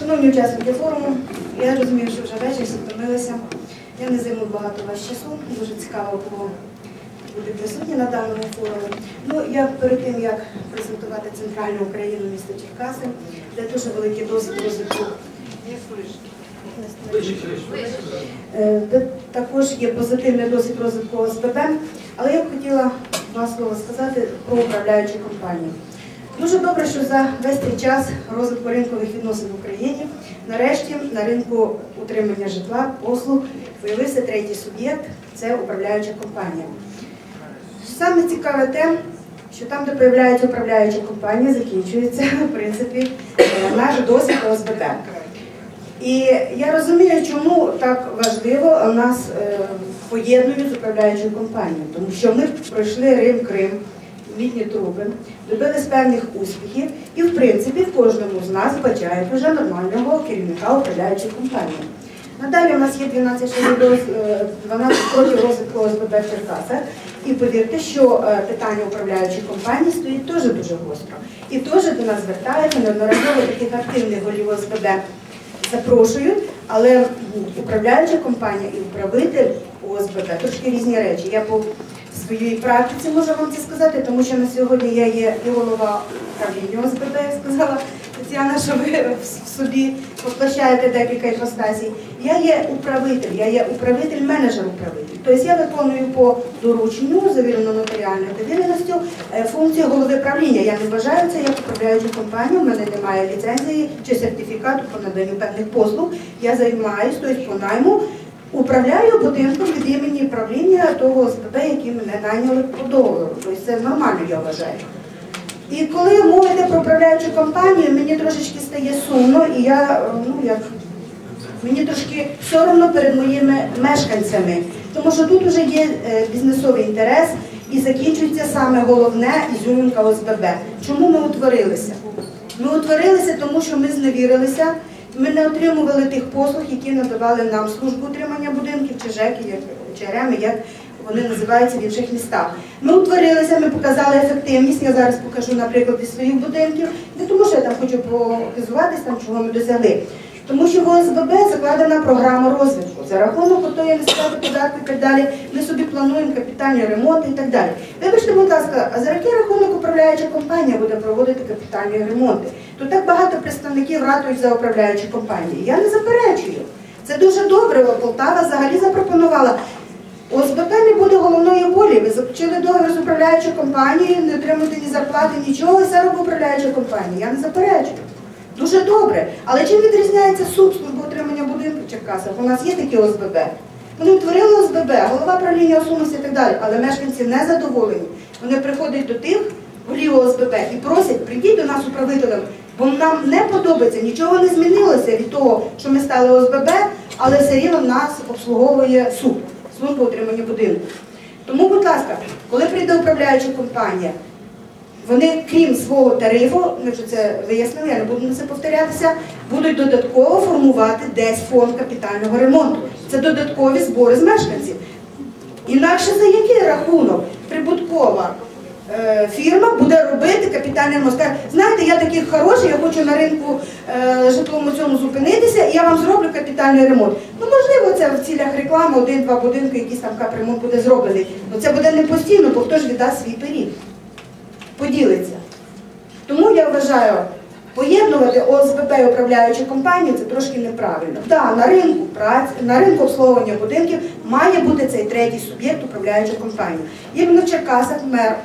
Шановні учасники форуму, я розумію, що вже вечір, всі. Я не займу багато вас часу, дуже цікаво було бути присутні на даному форумі. Ну, я перед тим, як презентувати центральну Україну, місто Черкаси, де дуже великий досвід розвитку. Е, Де також є позитивний досвід розвитку ОСББ, але я б хотіла два слова сказати про управляючі компанії. Дуже добре, що за весь цей час розвитку ринкових відносин в Україні нарешті на ринку утримання житла, послуг з'явився третій суб'єкт це управляюча компанія. Саме цікаве те, що там, де появляється управляюча компанія, закінчується в принципі наш досвід ОСББ. І я розумію, чому так важливо нас е, поєднують з управляючою компанією, тому що ми пройшли Рим Крим, літні труби, добились певних успіхів, і в принципі в кожному з нас бачають вже нормального керівника управляючої компанії. Надалі у нас є 12 років роз- е, 12 років розвитку ОСББ в Черкасах. І повірте, що е, питання управляючої компанії стоїть теж дуже гостро. І теж до нас звертаються неодноразово таких активних голів ОСББ запрошують, але управляюча компанія і управитель ОСББ трошки різні речі. Я своїй практиці можу вам це сказати, тому що на сьогодні я є і голова управління ОСББ, сказала Тетяна, що ви в собі воплощаєте декілька іпостасій. Я є управитель, я є управитель-менеджер управитель. Тобто я виконую по дорученню, завірено нотаріальною довіреністю, е, функцію голови правління. Я не вважаю це як управляюча компанія, у мене немає ліцензії чи сертифікату по наданню певних послуг. Я займаюся, тобто по найму, управляю будинком від імені правління того ОСББ, який мене найняли по договору. Тобто це нормально, я вважаю. І коли мова йде про управляючу компанію, мені трошечки стає сумно, і я е, ну як мені трошки соромно перед моїми мешканцями, тому що тут вже є е, бізнесовий інтерес і закінчується саме головне ізюминка ОСББ. Чому ми утворилися? Ми утворилися, тому що ми зневірилися. Ми не отримували тих послуг, які надавали нам службу утримання будинків чи ЖЕКи, чи РЕМи, як вони називаються в інших містах. Ми утворилися, ми показали ефективність. Я зараз покажу на зі своїх будинків, не тому що я там хочу показуватись, там чого ми досягли. Тому що в ОСББ закладена програма розвитку. За рахунок отої несплати податку і так далі. Ми собі плануємо капітальні ремонти і так далі. Вибачте, будь ласка, а за який рахунок управляюча компанія буде проводити капітальні ремонти? Тут так багато представників ратують за управляючі компанії. Я не заперечую. Це дуже добре. Полтава взагалі запропонувала. ОСББ не буде головної болі. Ви заключили договір з управляючою компанією, не отримуєте ні зарплати, нічого, і робить управляюча компанія. Я не заперечую. Дуже добре. Але чим відрізняється суд служби отримання будинків в Черкасах? У нас є такі ОСББ. Вони утворили ОСББ, голова правління осунувся і так далі, але мешканці не задоволені. Вони приходять до тих голів ОСББ і просять, прийдіть до нас управителем, бо нам не подобається, нічого не змінилося від того, що ми стали ОСББ, але все рівно нас обслуговує суд, служба отримання будинку. Тому, будь ласка, коли прийде управляюча компанія, вони, крім свого тарифу, ми вже це вияснили, я не буду на це повторятися, будуть додатково формувати десь фонд капітального ремонту. Це додаткові збори з мешканців. Інакше за який рахунок прибуткова е, фірма буде робити капітальний ремонт? Знаєте, я такий хороший, я хочу на ринку е, житловому цьому зупинитися, і я вам зроблю капітальний ремонт. Ну, можливо, це в цілях реклами один-два будинки, якийсь там капремонт буде зроблений. Ну це буде не постійно, бо хто ж віддасть свій період поділиться. Тому я вважаю, поєднувати ОСББ і управляючу компанію це трошки неправильно. Так, на ринку праці, на ринку обслуговування будинків має бути цей третій суб'єкт управляюча компанія. Іменно в Черкасах мер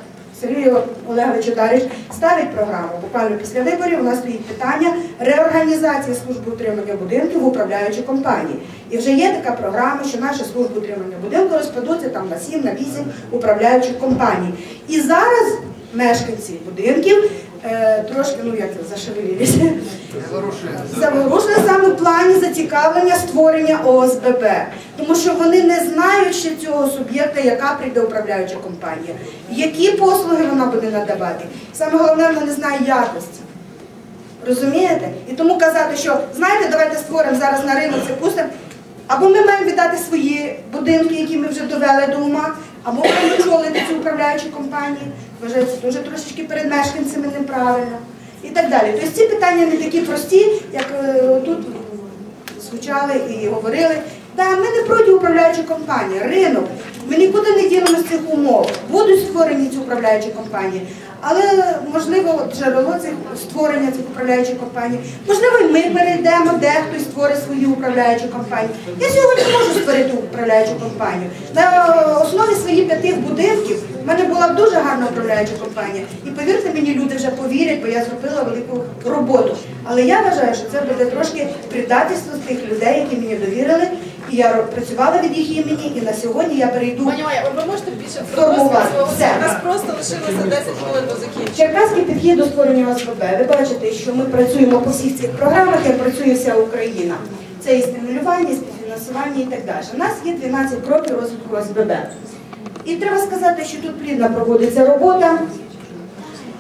Сергій Олегович Ударич ставить програму. Буквально після виборів у нас стоїть питання реорганізації служби утримання будинків в управляючій компанії. І вже є така програма, що наші служби утримання будинку розпадуться там на 7, на 8 управляючих компаній. І зараз мешканці будинків е, трошки, ну як зашевелилися. Заворушили саме в плані зацікавлення створення ОСББ, тому що вони не знають ще цього суб'єкта, яка прийде управляюча компанія, які послуги вона буде надавати. Саме головне, вона не знає якості. Розумієте? І тому казати, що знаєте, давайте створимо зараз на ринок це пустимо. Або ми маємо віддати свої будинки, які ми вже довели до ума, або маємо очолити цю управляючу компанію. Вважається дуже трошечки перед мешканцями неправильно. І так далі. Тобто ці питання не такі прості, як е, тут кричали і говорили, да, ми не проти управляючої компанії, ринок. Ми нікуди не ділимо з цих умов. Будуть створені ці управляючі компанії. Але можливо джерело цих створення цих управляючих компаній, можливо, ми перейдемо, де хтось створить свою управляючу компанію. Я сьогодні можу створити управляючу компанію. На основі своїх п'яти будинків в мене була дуже гарна управляюча компанія. І повірте мені, люди вже повірять, бо я зробила велику роботу. Але я вважаю, що це буде трошки предательство з тих людей, які мені довірили. І я працювала від їх імені, і на сьогодні я перейду. Пані Майя, ви можете більше Формувати. Все. У нас просто лишилося 10 хвилин до закінчення. Черкаський підхід до створення ОСББ. Ви бачите, що ми працюємо по всіх цих програмах, як працює вся Україна. Це і стимулювання, і співфінансування і так далі. У нас є 12 кроків розвитку ОСББ. І треба сказати, що тут плідно проводиться робота.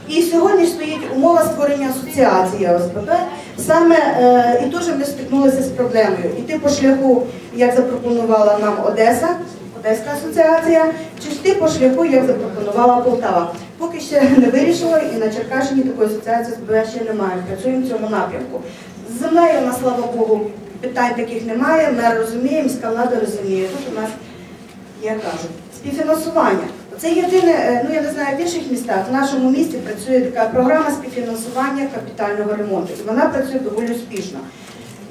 І сьогодні стоїть умова створення асоціації ОСББ. Саме е, і теж ми стикнулися з проблемою. Іти по шляху, як запропонувала нам Одеса, Одеська асоціація, чи йти по шляху, як запропонувала Полтава. Поки ще не вирішила, і на Черкащині такої асоціації ОСББ ще немає. Працюємо в цьому напрямку. З землею, у нас, слава Богу, питань таких немає. Ми розуміємо, міська розуміє. Тут у нас я кажу, співфінансування. Це єдине, е, ну я не знаю, в інших містах, в нашому місті працює така програма співфінансування капітального ремонту. І вона працює доволі успішно.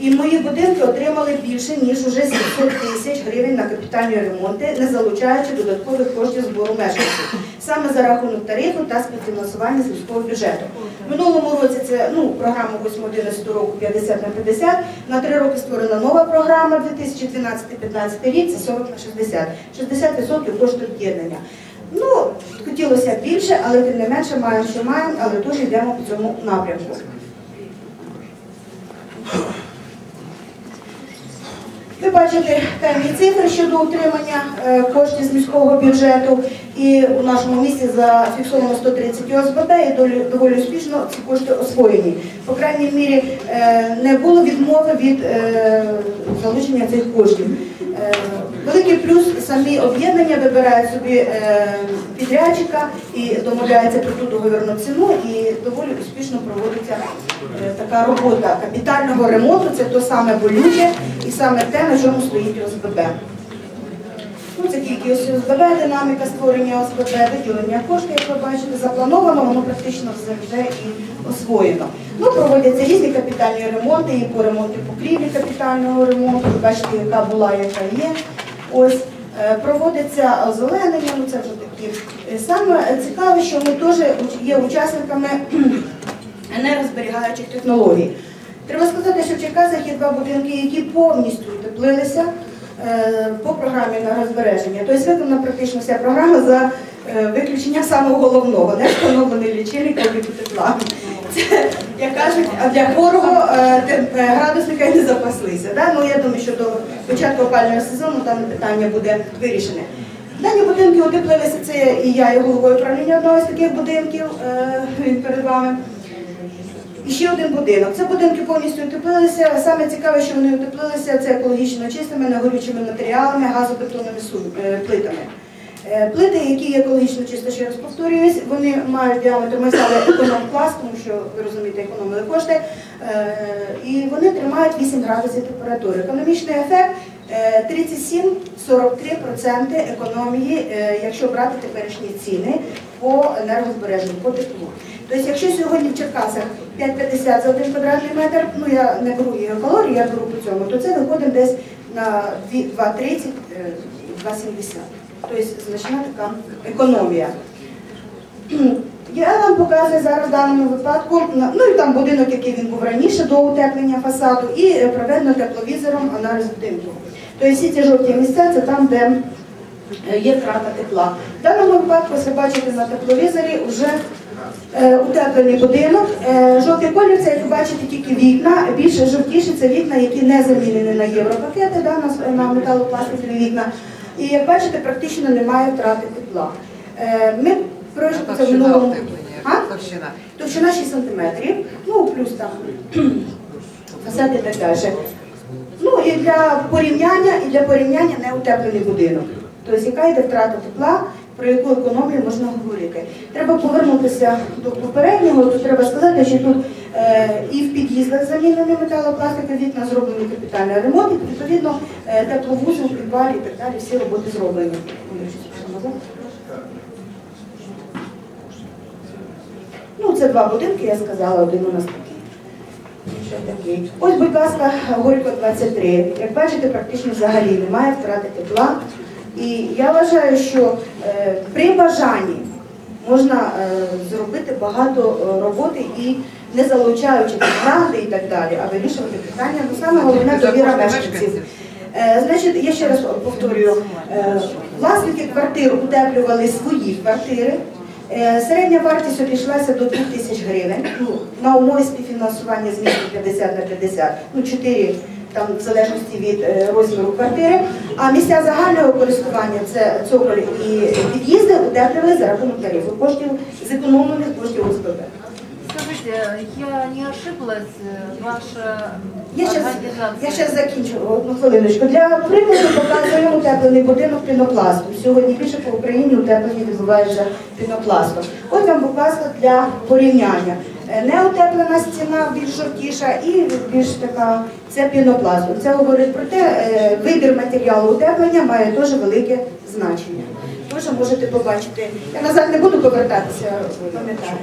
І мої будинки отримали більше, ніж уже 700 тисяч гривень на капітальні ремонти, не залучаючи додаткових коштів збору мешканців. Саме за рахунок тарифу та співфінансування з міського бюджету. Минулому році це ну, програма 8-11 року 50 на 50. На три роки створена нова програма 2012-15 рік, це 40 на 60. 60% коштує об'єднання. Ну, хотілося більше, але тим не менше маємо, що маємо, але теж йдемо по цьому напрямку. Бачите певні цифри щодо утримання е, коштів з міського бюджету. І у нашому місті зафіксовано 130 ОСББ і доволі успішно ці кошти освоєні. По крайній мірі е, не було відмови від е, залучення цих коштів. Великий плюс самі об'єднання вибирають собі е, підрядчика і домовляються про ту договірну ціну, і доволі успішно проводиться е, така робота капітального ремонту. Це то саме болюче і саме те, на чому стоїть ОСББ. Ну, це тільки ОСББ, динаміка створення ОСББ, виділення коштів, як ви бачите, заплановано, воно практично вже і освоєно. Ну, проводяться різні капітальні ремонти, і по ремонту покрівлі капітального ремонту, ви бачите, яка була, яка є. Ось е, проводиться озеленення, ну це вже такі. Е, Саме цікаве, що ми теж є учасниками енергозберігаючих технологій. Треба сказати, що в Черкасах є два будинки, які повністю утеплилися е, по програмі енергозбереження. Тобто виконана практично вся програма за виключенням самого головного, не встановлений лічильник тепла. Це, як кажуть, а для хворого е, е, градусника й не запаслися. Да? Ну, я думаю, що до початку опального сезону дане питання буде вирішене. Дані будинки утеплилися, це і я, і головою управління одного з таких будинків, е, він перед вами. І ще один будинок. Це будинки повністю утеплилися. Саме цікаве, що вони утеплилися, це екологічно чистими, негорючими матеріалами, газобетонними плитами. Е, Плити, які екологічно чисто, ще раз повторююсь, вони мають діаметр, ми взяли економ-клас, тому що ви розумієте, економили кошти, Е, і вони тримають 8 градусів температури. Економічний ефект е, 37-43% економії, е, якщо брати теперішні ціни по енергозбереженню, по теплу. Тобто, якщо сьогодні в Черкасах 5,50 за один квадратний метр, ну я не беру її калорії, я беру по цьому, то це виходить десь на 2,30, е, 2,70. Тобто значна така економія. Я вам показую зараз в даному випадку, ну і там будинок, який він був раніше до утеплення фасаду, і е, проведено тепловізором аналіз будинку. Тобто всі ці жовті місця це там, де е, є втрата тепла. В даному випадку, ви бачите на тепловізорі, вже е, утеплений будинок. Е, жовтий колір це, як ви бачите, тільки вікна. Більше жовтіші це вікна, які не замінені на європакети, да, на, на металопластикові вікна. І як бачите, практично немає втрати тепла. Е, Ми пройшли це в минулому. Товщина. Товщина 6 см, ну плюс там фасад і так далі. Ну і для порівняння, і для порівняння не утеплений будинок. Тобто, яка йде втрата тепла, про яку економію можна говорити. Треба повернутися до попереднього, тут треба сказати, що тут І в під'їздах замінені металопластики, вікна зроблені капітальний ремонт, і відповідно е, тепловузол, підвалі і так далі, всі роботи зроблені. Ну, це два будинки, я сказала, один у нас. Такий. Ось, будь ласка, Горько 23. Як бачите, практично взагалі немає втрати тепла. І я вважаю, що е, при бажанні можна е, зробити багато е, роботи і не залучаючи там гранти і так далі, а вирішувати питання. Ну, саме головне довіра мешканців. Е, Значить, я ще раз повторюю, власники квартир утеплювали свої квартири. Середня вартість обійшлася до 2 тисяч гривень. Ну, на умові співфінансування зміни 50 на 50, ну 4 там в залежності від е, розміру квартири. А місця загального користування це цоколь і під'їзди утеплювали за рахунок тарифу коштів зекономлених коштів ОСББ. Скажите, я не ошиблась, э, ваша Я щас, организация... я щас закінчу одну хвилиночку. Для прикладу показуємо утеплений будинок пінопластом. Сьогодні більше по Україні утеплення відбувається пінопластом. Ось вам, будь ласка, для порівняння. Е, Неутеплена стіна більш жовтіша і більш така це пінопластом. Це говорить про те, е, вибір матеріалу утеплення має дуже велике значення. Тож можете побачити. Я назад не буду повертатися, пам'ятаєте.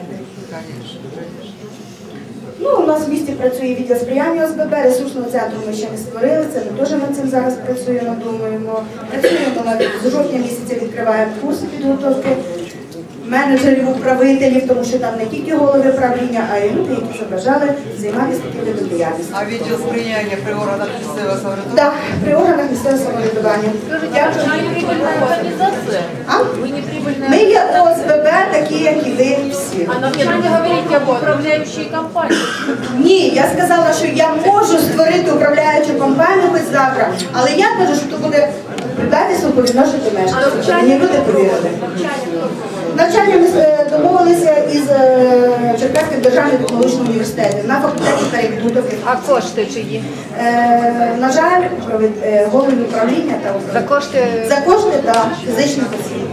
Ну, у нас в місті працює відділ сприяння ОСББ, ресурсного центру ми ще не створили, це ми теж над цим зараз працюємо, думаємо. Працюємо з жовтня місяця відкриваємо курси підготовки менеджерів, управителів, тому що там не тільки голови правління, а й люди, які забажали займатися такими видом діяльності. А відділ сприяння при органах місцевого самоврядування? Так, при органах місцевого самоврядування. Скажите, Дякую. вы не прибыльная организация? А? Вы не прибыльная Ми є ОСББ, такі, як і ви всі. А нам не говорите об управляющей компании. Ні, я сказала, що я можу створити управляючу компанію хоч завтра, але я кажу, що то буде відношенню до мешканців. люди повірили. Навчання ми е, домовилися із е, Черкаським державним технологічним університетом на факультеті перебудови. А кошти чиї? Е, На жаль, голови управління та За кошти за кошти та фізичних осіб.